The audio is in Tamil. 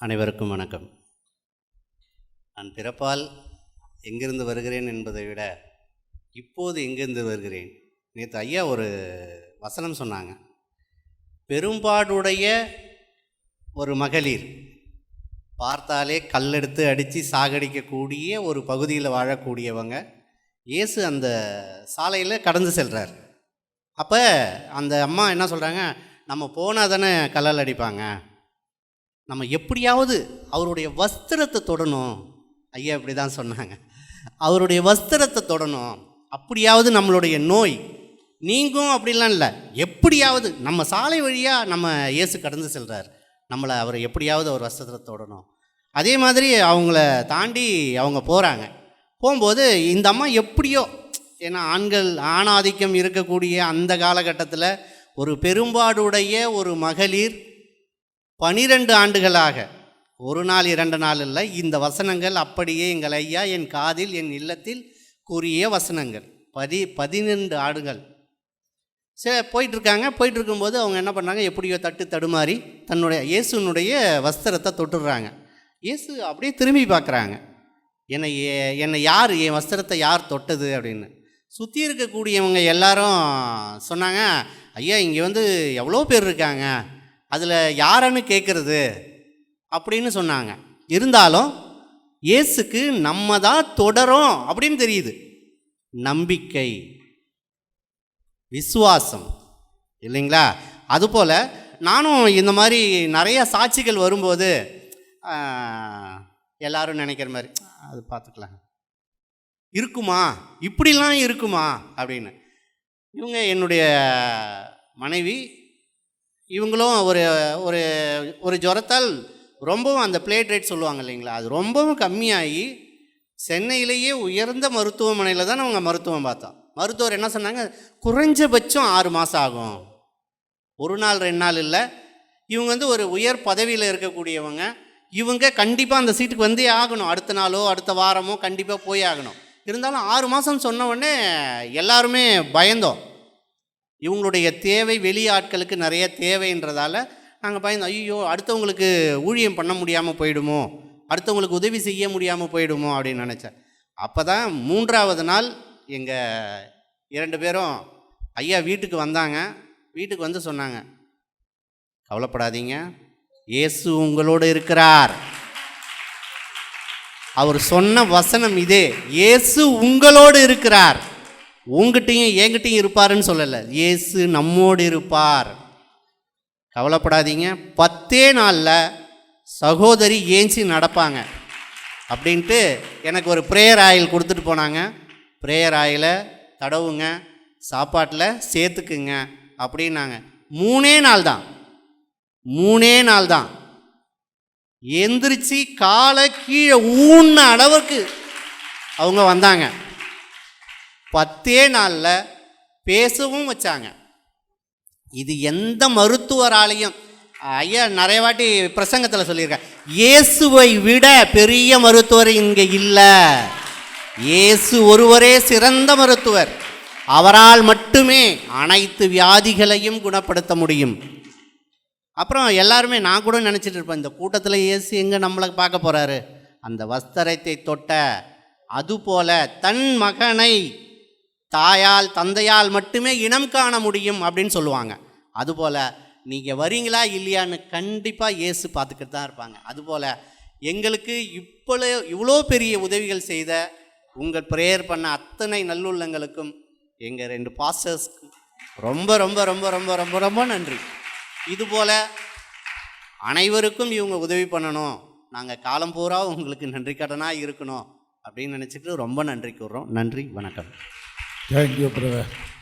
அனைவருக்கும் வணக்கம். நான் பிறப்பால் எங்கிருந்து வருகிறேன் என்பதை விட இப்போது எங்கிருந்து வருகிறேன்? நேற்று ஐயா ஒரு வசனம் சொன்னாங்க. பெரும்பாடுடைய ஒரு மகளிர் பார்த்தாலே கல்லெடுத்து அடித்து சாகடிக்கக்கூடிய ஒரு பகுதியில் வாழக்கூடியவங்க இயேசு அந்த சாலையில் கடந்து செல்கிறார் அப்போ அந்த அம்மா என்ன சொல்கிறாங்க நம்ம போனால் தானே கல்லால் அடிப்பாங்க. நம்ம எப்படியாவது அவருடைய வஸ்திரத்தை தொடணும். ஐயா இப்படி தான் சொன்னாங்க. அவருடைய வஸ்திரத்தை தொடணும். அப்படியாவது நம்மளுடைய நோய் நீங்கும் அப்படிலாம் இல்லை. எப்படியாவது நம்ம சாலை வழியாக நம்ம இயேசு கடந்து செல்கிறார் நம்மளை அவர் எப்படியாவது அவர் வஸ்திரத்தை தொடணும். அதே மாதிரி அவங்கள தாண்டி அவங்க போகிறாங்க போகும்போது இந்த அம்மா எப்படியோ ஏன்னா ஆண்கள் ஆணாதிக்கம் இருக்கக்கூடிய அந்த காலகட்டத்தில் ஒரு பெரும்பாடுடைய ஒரு மகளிர் பனிரெண்டு ஆண்டுகளாக. ஒரு நாள் இரண்டு நாள் இல்லை. இந்த வசனங்கள் அப்படியே எங்கள் ஐயா என் காதில் என் இல்லத்தில் கூறிய வசனங்கள். பதி பதினெண்டு ஆடுகள். சரி போயிட்டுருக்காங்க. போயிட்டுருக்கும்போது அவங்க என்ன பண்ணாங்க? எப்படியோ தட்டு தடுமாறி தன்னுடைய இயேசுனுடைய வஸ்திரத்தை தொட்டுடுறாங்க. இயேசு அப்படியே திரும்பி பார்க்குறாங்க. என்னை ஏ- என்னை யார் என் வஸ்திரத்தை யார் தொட்டது அப்படின்னு. சுற்றி இருக்கக்கூடியவங்க எல்லாரும் சொன்னாங்க ஐயா இங்கே வந்து எவ்வளோ பேர் இருக்காங்க? அதில் யாருன்னு கேட்குறது அப்படின்னு சொன்னாங்க. இருந்தாலும் இயேசுக்கு நம்ம தான் தொடரும் அப்படின்னு தெரியுது. நம்பிக்கை விசுவாசம் இல்லைங்களா? அதுபோல் நானும் இந்த மாதிரி நிறைய சாட்சிகள் வரும்போது எல்லாரும் நினைக்கிற மாதிரி அது பார்த்துக்கலாம். இருக்குமா? இப்படிலாம் இருக்குமா? அப்படின்னு. இவங்க என்னுடைய மனைவி இவங்களும் ஒரு ஒரு ஒரு ஜுரத்தால் ரொம்பவும் அந்த பிளேட் ரேட் சொல்லுவாங்க இல்லைங்களா? அது ரொம்பவும் கம்மியாகி சென்னையிலேயே உயர்ந்த மருத்துவமனையில் தான் அவங்க மருத்துவம் பார்த்தோம். மருத்துவர் என்ன சொன்னாங்க? குறைஞ்சபட்சம் ஆறு மாதம் ஆகும். ஒரு நாள் ரெண்டு நாள் இல்லை. இவங்க வந்து ஒரு உயர் பதவியில் இருக்கக்கூடியவங்க. இவங்க கண்டிப்பாக அந்த சீட்டுக்கு வந்தே ஆகணும். அடுத்த நாளோ அடுத்த வாரமோ கண்டிப்பாக போய் ஆகணும். இருந்தாலும் ஆறு மாதம் சொன்ன உடனே எல்லாருமே பயந்தோம். இவங்களுடைய தேவை வெளி ஆட்களுக்கு நிறைய தேவைன்றதால நாங்கள் பயந்து ஐயோ அடுத்தவங்களுக்கு ஊழியம் பண்ண முடியாமல் போயிடுமோ? அடுத்தவங்களுக்கு உதவி செய்ய முடியாமல் போயிடுமோ? அப்படின்னு நினச்சேன். அப்போ தான் மூன்றாவது நாள் எங்கள் இரண்டு பேரும் ஐயா வீட்டுக்கு வந்தாங்க. வீட்டுக்கு வந்து சொன்னாங்க கவலைப்படாதீங்க. இயேசு உங்களோடு இருக்கிறார். அவர் சொன்ன வசனம் இதே இயேசு உங்களோடு இருக்கிறார். உங்ககிட்டையும் என்கிட்டையும் இருப்பாருன்னு சொல்லலை. இயேசு நம்மோடு இருப்பார். கவலைப்படாதீங்க. பத்தே நாளில் சகோதரி ஏஞ்சி நடப்பாங்க. அப்படின்ட்டு எனக்கு ஒரு ப்ரேயர் ஆயில் கொடுத்துட்டு போனாங்க. ப்ரேயர் ஆயிலை தடவுங்க சாப்பாட்டில் சேர்த்துக்குங்க அப்படின்னாங்க. மூணே நாள் தான் மூணே நாள் தான் எந்திரிச்சு காலை கீழே ஊன்ன அளவுக்கு அவங்க வந்தாங்க. பத்தே நாளில் பேசவும் வச்சாங்க. இது எந்த மருத்துவராலையும் ஐயா நிறைய வாட்டி பிரசங்கத்தில் சொல்லியிருக்கேன் இயேசுவை விட பெரிய மருத்துவர் இங்கே இல்லை. இயேசு ஒருவரே சிறந்த மருத்துவர். அவரால் மட்டுமே அனைத்து வியாதிகளையும் குணப்படுத்த முடியும். அப்புறம் எல்லாருமே நான் கூட நினச்சிட்டு இருப்பேன் இந்த கூட்டத்தில் இயேசு எங்கே நம்மளை பார்க்க போகிறாரு அந்த வஸ்திரத்தை தொட்ட அதுபோல தன் மகனை தாயால் தந்தையால் மட்டுமே இனம் காண முடியும் அப்படின்னு சொல்லுவாங்க. அதுபோல் நீங்கள் வரீங்களா இல்லையான்னு கண்டிப்பாக இயேசு பார்த்துக்கிட்டு தான் இருப்பாங்க. அதுபோல் எங்களுக்கு இப்போ இவ்வளோ பெரிய உதவிகள் செய்த உங்கள் ப்ரேயர் பண்ண அத்தனை நல்லுள்ளங்களுக்கும் எங்கள் ரெண்டு பாஸ்டர்ஸ்க்கு ரொம்ப ரொம்ப ரொம்ப ரொம்ப ரொம்ப ரொம்ப நன்றி. இதுபோல் அனைவருக்கும் இவங்க உதவி பண்ணணும். நாங்கள் காலம் பூரா உங்களுக்கு நன்றி கடனாக இருக்கணும் அப்படின்னு நினச்சிட்டு ரொம்ப நன்றி கூறுறோம். நன்றி வணக்கம். થેન્ક યુ પ્રવેશ